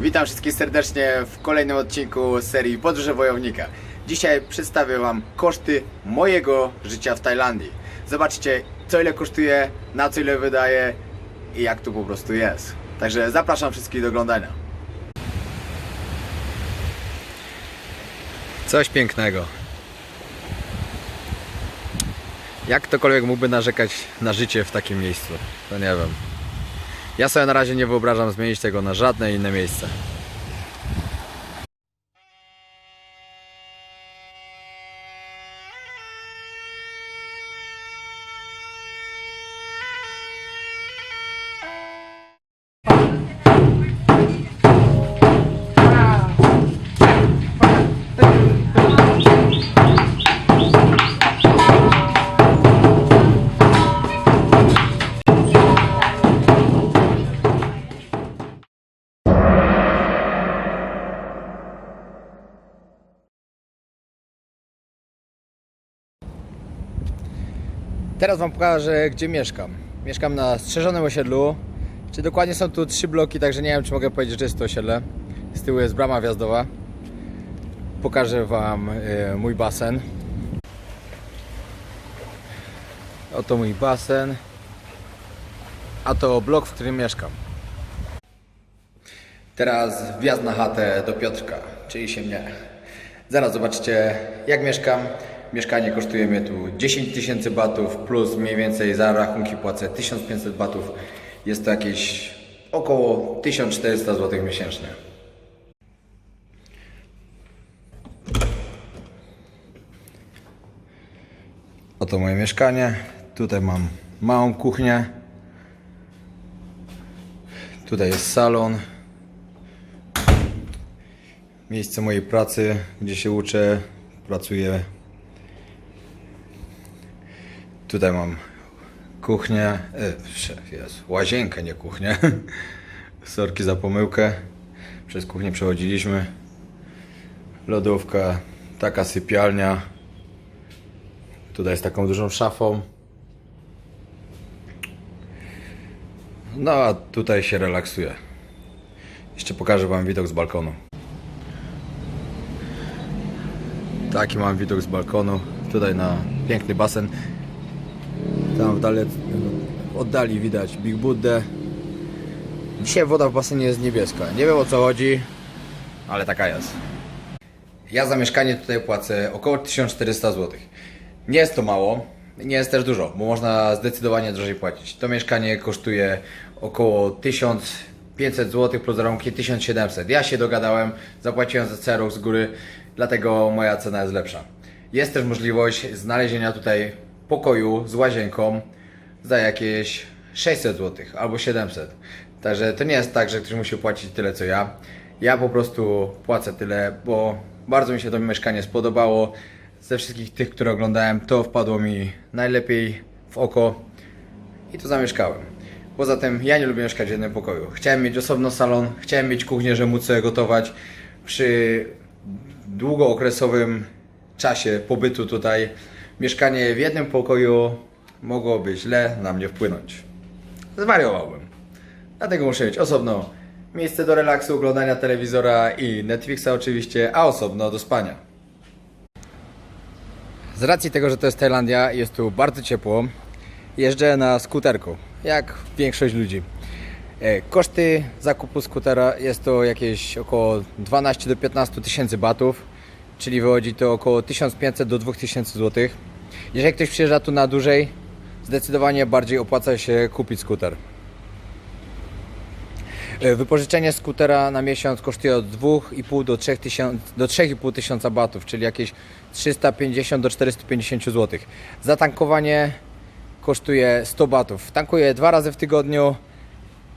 Witam wszystkich serdecznie w kolejnym odcinku serii Podróże Wojownika. Dzisiaj przedstawię Wam koszty mojego życia w Tajlandii. Zobaczcie, co ile kosztuje, na co ile wydaje i jak tu po prostu jest. Także zapraszam wszystkich do oglądania. Coś pięknego. Jak ktokolwiek mógłby narzekać na życie w takim miejscu? To nie wiem. Ja sobie na razie nie wyobrażam zmienić tego na żadne inne miejsce. Teraz Wam pokażę, gdzie mieszkam. Mieszkam na strzeżonym osiedlu. Czy dokładnie są tu trzy bloki, także nie wiem, czy mogę powiedzieć, że jest to osiedle. Z tyłu jest brama wjazdowa. Pokażę Wam e, mój basen. Oto mój basen. A to blok, w którym mieszkam. Teraz wjazd na chatę do Piotrka, czyli się mnie. Zaraz zobaczycie jak mieszkam. Mieszkanie kosztuje mnie tu 10 tysięcy batów plus mniej więcej za rachunki płacę 1500 batów. Jest to jakieś około 1400 zł miesięcznie. Oto moje mieszkanie. Tutaj mam małą kuchnię. Tutaj jest salon. Miejsce mojej pracy, gdzie się uczę, pracuję. Tutaj mam kuchnię, e, szef, jest, łazienkę, nie kuchnię. Sorki za pomyłkę. Przez kuchnię przechodziliśmy. Lodówka, taka sypialnia. Tutaj z taką dużą szafą. No a tutaj się relaksuję. Jeszcze pokażę Wam widok z balkonu. Taki mam widok z balkonu. Tutaj na piękny basen. Tam w dale, oddali widać Big Buddę. Dzisiaj woda w basenie jest niebieska. Nie wiem o co chodzi, ale taka jest. Ja za mieszkanie tutaj płacę około 1400 zł. Nie jest to mało, nie jest też dużo, bo można zdecydowanie drożej płacić. To mieszkanie kosztuje około 1500 zł plus rachunki 1700. Ja się dogadałem, zapłaciłem za cerów z góry, dlatego moja cena jest lepsza. Jest też możliwość znalezienia tutaj pokoju z łazienką za jakieś 600 zł albo 700. Także to nie jest tak, że ktoś musi płacić tyle co ja. Ja po prostu płacę tyle, bo bardzo mi się to mieszkanie spodobało. Ze wszystkich tych, które oglądałem, to wpadło mi najlepiej w oko i tu zamieszkałem. Poza tym ja nie lubię mieszkać w jednym pokoju. Chciałem mieć osobno salon, chciałem mieć kuchnię, że móc sobie gotować. Przy długookresowym czasie pobytu tutaj mieszkanie w jednym pokoju mogłoby źle na mnie wpłynąć. Zwariowałbym. Dlatego muszę mieć osobno miejsce do relaksu, oglądania telewizora i Netflixa oczywiście, a osobno do spania. Z racji tego, że to jest Tajlandia, jest tu bardzo ciepło, jeżdżę na skuterku, jak większość ludzi. E, Koszty zakupu skutera jest to jakieś około 12 do 15 tysięcy batów, czyli wychodzi to około 1500 do 2000 zł. Jeżeli ktoś przyjeżdża tu na dłużej, zdecydowanie bardziej opłaca się kupić skuter. E, Wypożyczenie skutera na miesiąc kosztuje od 2,5 do 3,5 do 3,5 tysiąca batów, czyli jakieś 350 do 450 zł. Zatankowanie kosztuje 100 batów. Tankuję dwa razy w tygodniu.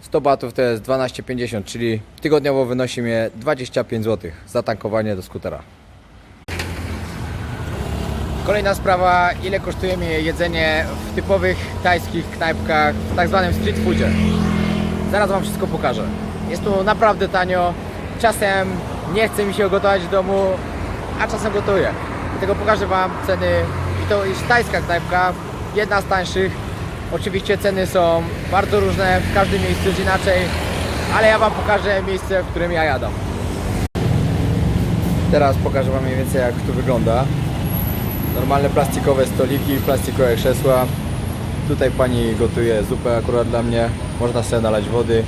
100 batów to jest 12,50, czyli tygodniowo wynosi mnie 25 zł za tankowanie do skutera. Kolejna sprawa, ile kosztuje mnie jedzenie w typowych tajskich knajpkach, w tak zwanym street foodzie. Zaraz Wam wszystko pokażę. Jest tu naprawdę tanio. Czasem nie chce mi się gotować w domu, a czasem gotuję. Dlatego pokażę Wam ceny. I to jest tajska knajpka, jedna z tańszych. Oczywiście ceny są bardzo różne, w każdym miejscu jest inaczej, ale ja Wam pokażę miejsce, w którym ja jadam. Teraz pokażę Wam mniej więcej jak tu wygląda. Normalne plastikowe stoliki, plastikowe krzesła. Tutaj pani gotuje zupę akurat dla mnie. Można sobie nalać wody.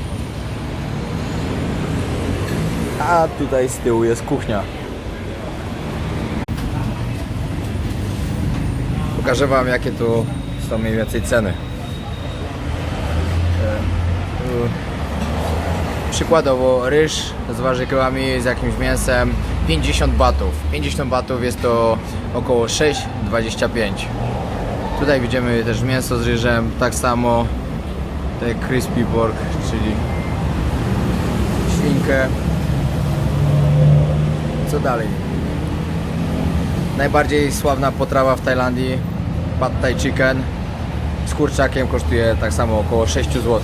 A tutaj z tyłu jest kuchnia. Pokażę Wam jakie tu są mniej więcej ceny. E, Przykładowo ryż z warzywami, z jakimś mięsem 50 batów. 50 batów jest to około 6,25. Tutaj widzimy też mięso z ryżem, tak samo te crispy pork, czyli świnkę. Co dalej? Najbardziej sławna potrawa w Tajlandii Pad Thai Chicken z kurczakiem kosztuje tak samo około 6 zł.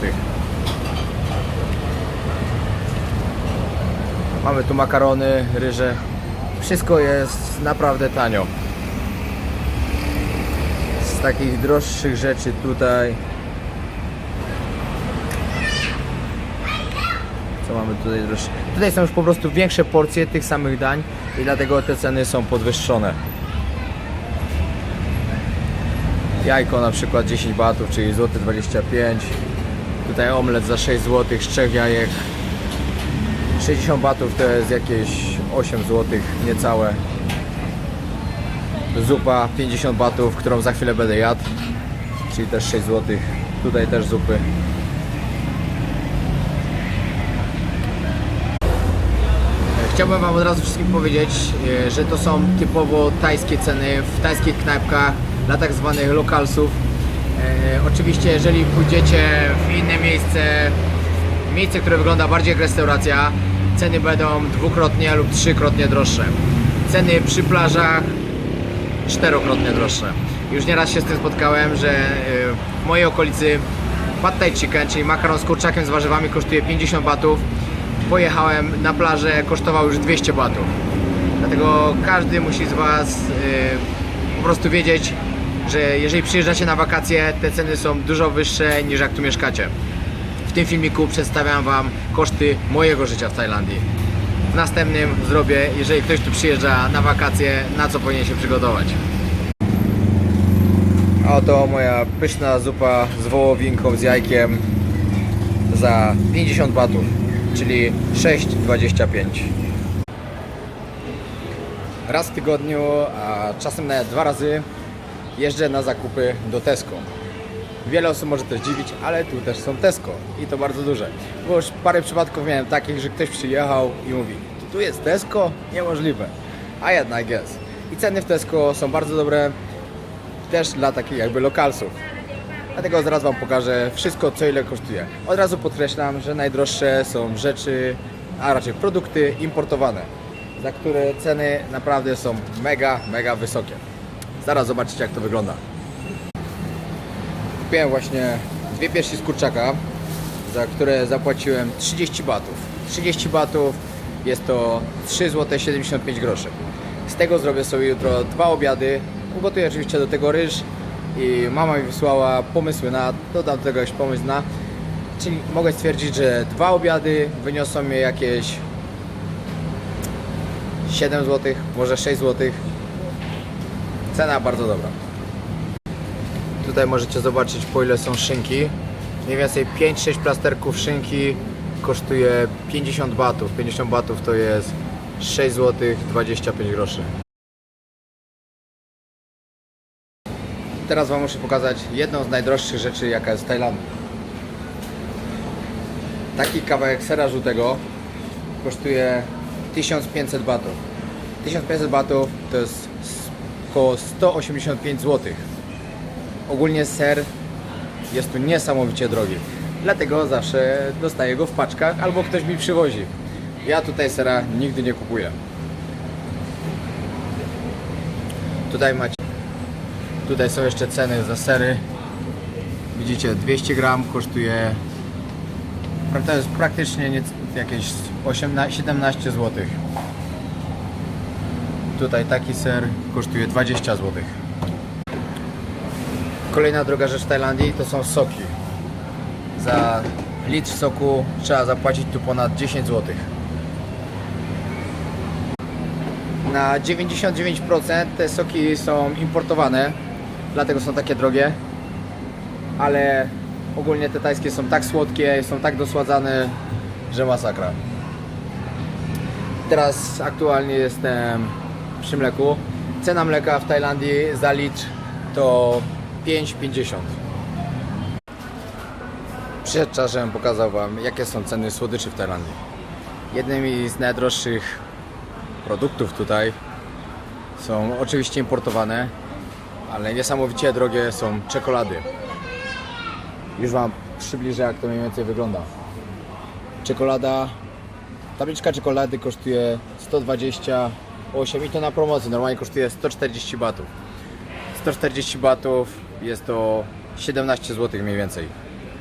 Mamy tu makarony, ryże. Wszystko jest naprawdę tanio. Z takich droższych rzeczy tutaj. Co mamy tutaj droższe? Tutaj są już po prostu większe porcje tych samych dań i dlatego te ceny są podwyższone. Jajko na przykład 10 batów, czyli złoty 25. Tutaj omlet za 6 zł z 3 jajek. 60 batów to jest jakieś 8 zł, niecałe. Zupa 50 batów, którą za chwilę będę jadł, czyli też 6 zł. Tutaj też zupy. Chciałbym Wam od razu wszystkim powiedzieć, e, że to są typowo tajskie ceny w tajskich knajpkach dla tak zwanych lokalsów. E, oczywiście jeżeli pójdziecie w inne miejsce, miejsce, które wygląda bardziej jak restauracja, ceny będą dwukrotnie lub trzykrotnie droższe. Ceny przy plażach czterokrotnie droższe. Już nieraz się z tym spotkałem, że e, w mojej okolicy pad thai chicken, czyli makaron z kurczakiem z warzywami kosztuje 50 batów. Pojechałem na plażę, kosztował już 200 batów. Dlatego każdy musi z Was e, po prostu wiedzieć, że jeżeli przyjeżdżacie na wakacje, te ceny są dużo wyższe niż jak tu mieszkacie. W tym filmiku przedstawiam Wam koszty mojego życia w Tajlandii. W następnym zrobię, jeżeli ktoś tu przyjeżdża na wakacje, na co powinien się przygotować. A oto moja pyszna zupa z wołowinką, z jajkiem za 50 batów, czyli 6,25. Raz w tygodniu, a czasem nawet dwa razy jeżdżę na zakupy do Tesco. Wiele osób może to zdziwić, ale tu też są Tesco i to bardzo duże. Bo już parę przypadków miałem takich, że ktoś przyjechał i mówi tu jest Tesco? Niemożliwe. A jednak jest. I ceny w Tesco są bardzo dobre też dla takich jakby lokalsów. Dlatego zaraz Wam pokażę wszystko, co ile kosztuje. Od razu podkreślam, że najdroższe są rzeczy, a raczej produkty importowane, za które ceny naprawdę są mega, mega wysokie. Zaraz zobaczycie, jak to wygląda. Kupiłem właśnie dwie piersi z kurczaka, za które zapłaciłem 30 batów. 30 batów jest to 3 zł 75 groszy. Z tego zrobię sobie jutro dwa obiady. Ugotuję oczywiście do tego ryż i mama mi wysłała pomysły na, dodam do tego jakiś pomysł na, czyli mogę stwierdzić, że dwa obiady wyniosą mi jakieś 7 zł, może 6 zł. Cena bardzo dobra. Tutaj możecie zobaczyć po ile są szynki. Mniej więcej 5-6 plasterków szynki kosztuje 50 batów. 50 batów to jest 6 zł 25 groszy. Teraz Wam muszę pokazać jedną z najdroższych rzeczy jaka jest w Tajlandii. Taki kawałek sera żółtego kosztuje 1500 batów. 1500 batów to jest około 185 zł. Ogólnie ser jest tu niesamowicie drogi. Dlatego zawsze dostaję go w paczkach albo ktoś mi przywozi. Ja tutaj sera nigdy nie kupuję. Tutaj macie. Tutaj są jeszcze ceny za sery. Widzicie, 200 gram kosztuje. To jest praktycznie nie, jakieś 18, 17 zł. Tutaj taki ser kosztuje 20 zł. Kolejna droga rzecz w Tajlandii to są soki. Za litr soku trzeba zapłacić tu ponad 10 zł. Na 99% te soki są importowane, dlatego są takie drogie. Ale ogólnie te tajskie są tak słodkie, są tak dosładzane, że masakra. Teraz aktualnie jestem przy mleku. Cena mleka w Tajlandii za litr to 5,50. Przed czasem pokazał Wam, jakie są ceny słodyczy w Tajlandii. Jednymi z najdroższych produktów tutaj są oczywiście importowane, ale niesamowicie drogie są czekolady. Już Wam przybliżę, jak to mniej więcej wygląda. Czekolada, tabliczka czekolady kosztuje 128 i to na promocji, normalnie kosztuje 140 batów. 140 batów jest to 17 zł mniej więcej.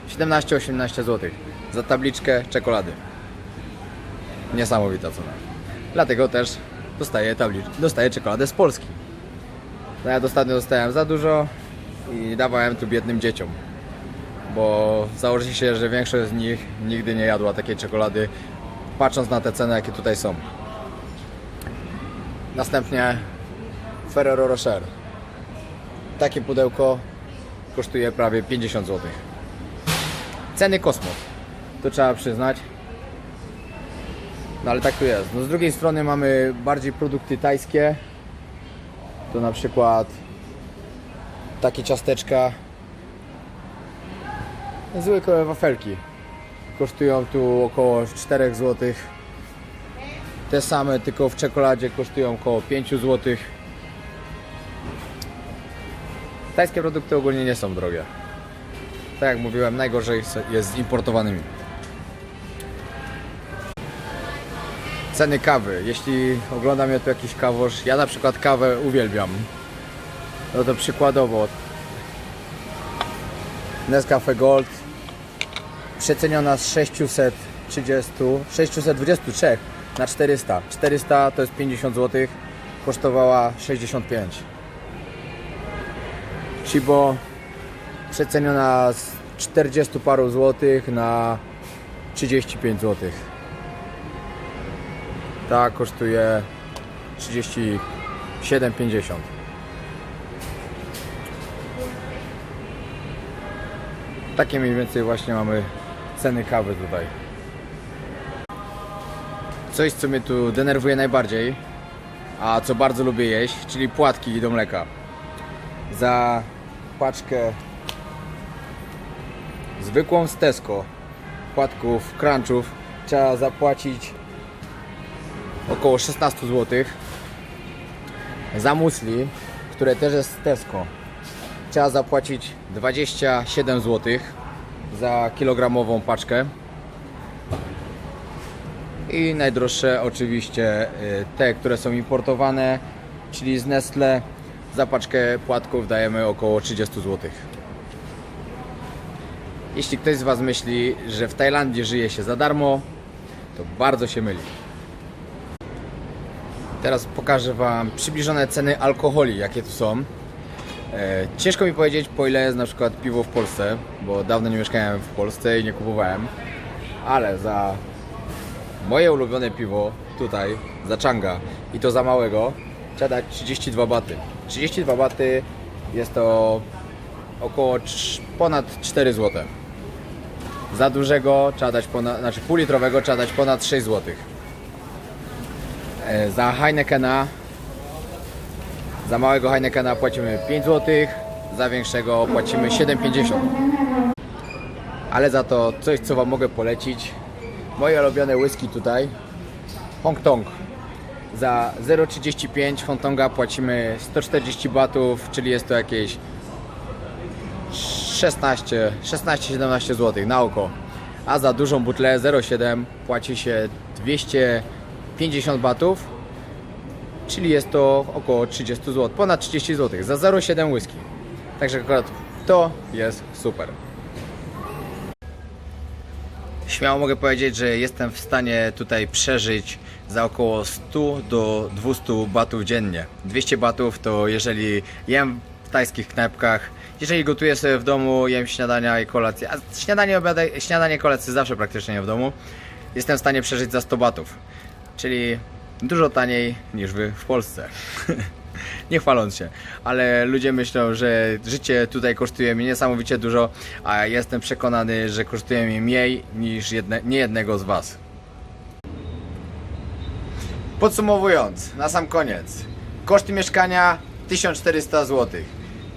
17-18 zł za tabliczkę czekolady. Niesamowita cena. Dlatego też dostaję, tablicz- dostaję czekoladę z Polski. No ja ostatnio dostałem za dużo i dawałem tu biednym dzieciom. Bo założy się, że większość z nich nigdy nie jadła takiej czekolady, patrząc na te ceny, jakie tutaj są. Następnie Ferrero Rocher. Takie pudełko kosztuje prawie 50 zł. Ceny kosmos. To trzeba przyznać. No ale tak tu jest. No z drugiej strony mamy bardziej produkty tajskie. To na przykład takie ciasteczka. Zwykłe wafelki. Kosztują tu około 4 zł. Te same, tylko w czekoladzie kosztują około 5 zł. Tajskie produkty ogólnie nie są drogie. Tak jak mówiłem, najgorzej jest z importowanymi. Ceny kawy. Jeśli ogląda mnie tu jakiś kawosz, ja na przykład kawę uwielbiam. No to przykładowo Nescafe Gold przeceniona z 630, 623 na 400. 400 to jest 50 zł, kosztowała 65. Chibo przeceniona z 40 paru złotych na 35 złotych. Ta kosztuje 37,50. Takie mniej więcej właśnie mamy ceny kawy tutaj. Coś co mnie tu denerwuje najbardziej, a co bardzo lubię jeść, czyli płatki do mleka. Za paczkę zwykłą z Tesco płatków, crunchów trzeba zapłacić około 16 zł. Za musli, które też jest z Tesco, trzeba zapłacić 27 zł za kilogramową paczkę. I najdroższe oczywiście y, te, które są importowane, czyli z Nestle. Za paczkę płatków dajemy około 30 zł. Jeśli ktoś z Was myśli, że w Tajlandii żyje się za darmo, to bardzo się myli. Teraz pokażę Wam przybliżone ceny alkoholi, jakie tu są. E, ciężko mi powiedzieć, po ile jest na przykład piwo w Polsce, bo dawno nie mieszkałem w Polsce i nie kupowałem. Ale za moje ulubione piwo tutaj, za Changa i to za małego, trzeba dać 32 baty. 32 baty jest to około ponad 4 zł. Za dużego trzeba dać ponad, znaczy półlitrowego trzeba dać ponad 6 zł. E, Za Heinekena za małego Heinekena płacimy 5 zł, za większego płacimy 7,50. Ale za to coś co Wam mogę polecić. Moje ulubione whisky tutaj. Hong Tong. Za 0,35 Hongtonga płacimy 140 batów, czyli jest to jakieś 16, 16-17 zł na oko. A za dużą butlę 0,7 płaci się 250 batów, czyli jest to około 30 zł, ponad 30 zł za 0,7 whisky. Także akurat to jest super. Śmiało mogę powiedzieć, że jestem w stanie tutaj przeżyć za około 100 do 200 batów dziennie. 200 batów to jeżeli jem w tajskich knajpkach Jeżeli gotuję sobie w domu, jem śniadania i kolację, a śniadanie, obiada, śniadanie, kolację zawsze praktycznie w domu, jestem w stanie przeżyć za 100 batów. Czyli dużo taniej niż wy w Polsce. Nie chwaląc się, ale ludzie myślą, że życie tutaj kosztuje mi niesamowicie dużo, a jestem przekonany, że kosztuje mi mniej niż jedne, nie jednego z was. Podsumowując, na sam koniec. Koszty mieszkania 1400 zł.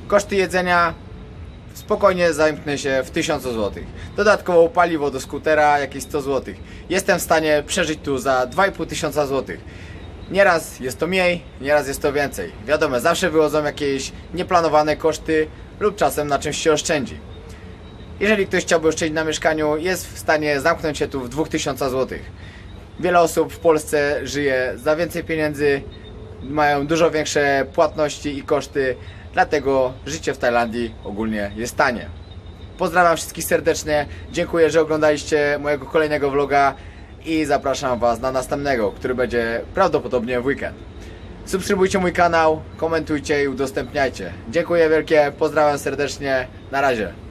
Koszty jedzenia spokojnie zamknę się w 1000 zł. Dodatkowo paliwo do skutera jakieś 100 zł. Jestem w stanie przeżyć tu za 2500 zł. Nieraz jest to mniej, nieraz jest to więcej. Wiadomo, zawsze wychodzą jakieś nieplanowane koszty lub czasem na czymś się oszczędzi. Jeżeli ktoś chciałby oszczędzić na mieszkaniu, jest w stanie zamknąć się tu w 2000 zł. Wiele osób w Polsce żyje za więcej pieniędzy, mają dużo większe płatności i koszty, dlatego życie w Tajlandii ogólnie jest tanie. Pozdrawiam wszystkich serdecznie, dziękuję, że oglądaliście mojego kolejnego vloga i zapraszam Was na następnego, który będzie prawdopodobnie w weekend. Subskrybujcie mój kanał, komentujcie i udostępniajcie. Dziękuję wielkie, pozdrawiam serdecznie, na razie.